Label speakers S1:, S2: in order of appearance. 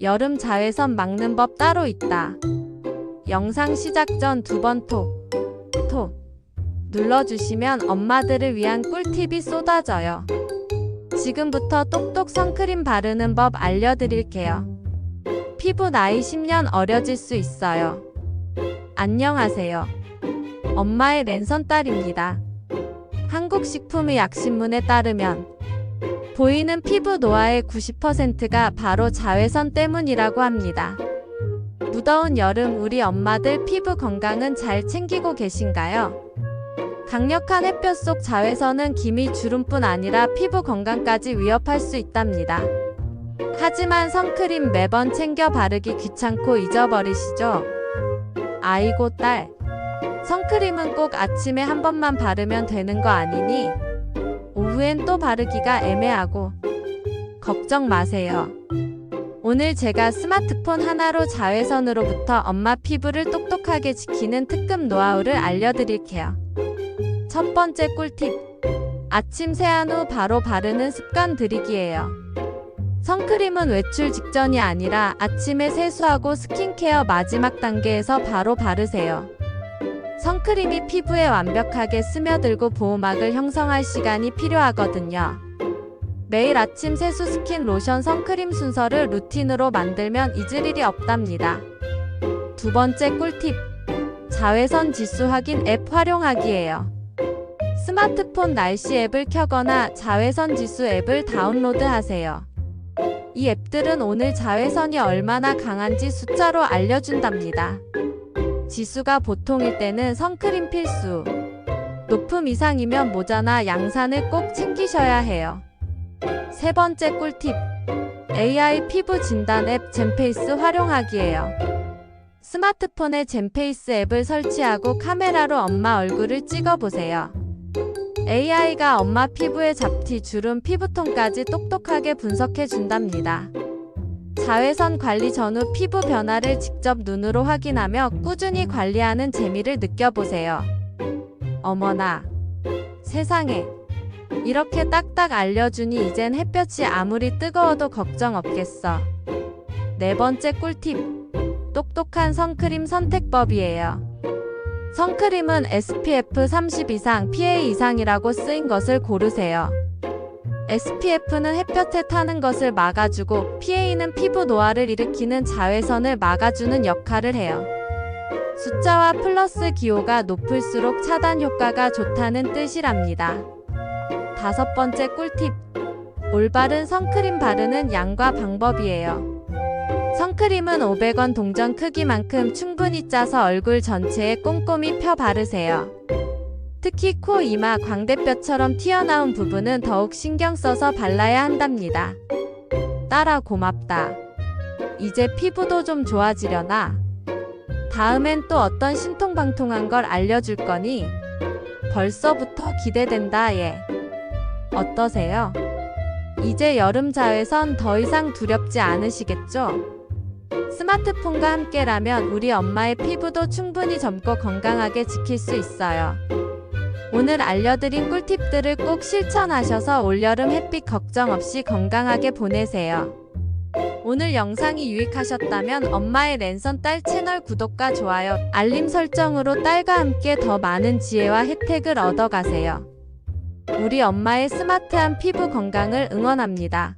S1: 여름 자외선 막는 법 따로 있다. 영상 시작 전 두 번 톡, 톡 눌러주시면 엄마들을 위한 꿀팁이 쏟아져요. 지금부터 똑똑 선크림 바르는 법 알려드릴게요. 피부 나이 10년 어려질 수 있어요. 안녕하세요. 엄마의 랜선 딸입니다. 한국식품의 약신문에 따르면 보이는 피부 노화의 90%가 바로 자외선 때문이라고 합니다. 무더운 여름 우리 엄마들 피부 건강은 잘 챙기고 계신가요? 강력한 햇볕 속 자외선은 기미 주름뿐 아니라 피부 건강까지 위협할 수 있답니다. 하지만 선크림 매번 챙겨 바르기 귀찮고 잊어버리시죠? 아이고 딸. 선크림은 꼭 아침에 한 번만 바르면 되는 거 아니니? 오후엔 또 바르기가 애매하고 걱정 마세요. 오늘 제가 스마트폰 하나로 자외선으로부터 엄마 피부를 똑똑하게 지키는 특급 노하우를 알려드릴게요. 첫 번째 꿀팁. 아침 세안 후 바로 바르는 습관 들이기예요. 선크림은 외출 직전이 아니라 아침에 세수하고 스킨케어 마지막 단계에서 바로 바르세요. 선크림이 피부에 완벽하게 스며들고 보호막을 형성할 시간이 필요하거든요. 매일 아침 세수 스킨 로션 선크림 순서를 루틴으로 만들면 잊을 일이 없답니다. 두 번째 꿀팁. 자외선 지수 확인 앱 활용하기예요. 스마트폰 날씨 앱을 켜거나 자외선 지수 앱을 다운로드 하세요. 이 앱들은 오늘 자외선이 얼마나 강한지 숫자로 알려준답니다. 지수가 보통일 때는 선크림 필수. 높음 이상이면 모자나 양산을 꼭 챙기셔야 해요. 세 번째 꿀팁. AI 피부 진단 앱 젠페이스 활용하기예요. 스마트폰에 젠페이스 앱을 설치하고 카메라로 엄마 얼굴을 찍어보세요. AI가 엄마 피부의 잡티, 주름, 피부톤까지 똑똑하게 분석해 준답니다. 자외선 관리 전후 피부 변화를 직접 눈으로 확인하며 꾸준히 관리하는 재미를 느껴보세요. 어머나, 세상에. 이렇게 딱딱 알려주니 이젠 햇볕이 아무리 뜨거워도 걱정 없겠어. 네 번째 꿀팁. 똑똑한 선크림 선택법이에요. 선크림은 SPF 30 이상, PA 이상이라고 쓰인 것을 고르세요. SPF는 햇볕에 타는 것을 막아주고 PA는 피부 노화를 일으키는 자외선을 막아주는 역할을 해요. 숫자와 플러스 기호가 높을수록 차단 효과가 좋다는 뜻이랍니다. 다섯 번째 꿀팁. 올바른 선크림 바르는 양과 방법이에요. 선크림은 500원 동전 크기만큼 충분히 짜서 얼굴 전체에 꼼꼼히 펴 바르세요. 특히 코, 이마, 광대뼈처럼 튀어나온 부분은 더욱 신경 써서 발라야 한답니다. 딸아 고맙다. 이제 피부도 좀 좋아지려나? 다음엔 또 어떤 신통방통한 걸 알려줄 거니? 벌써부터 기대된다, 예. 어떠세요? 이제 여름 자외선 더 이상 두렵지 않으시겠죠? 스마트폰과 함께라면 우리 엄마의 피부도 충분히 젊고 건강하게 지킬 수 있어요. 오늘 알려드린 꿀팁들을 꼭 실천하셔서 올여름 햇빛 걱정 없이 건강하게 보내세요. 오늘 영상이 유익하셨다면 엄마의 랜선 딸 채널 구독과 좋아요, 알림 설정으로 딸과 함께 더 많은 지혜와 혜택을 얻어가세요. 우리 엄마의 스마트한 피부 건강을 응원합니다.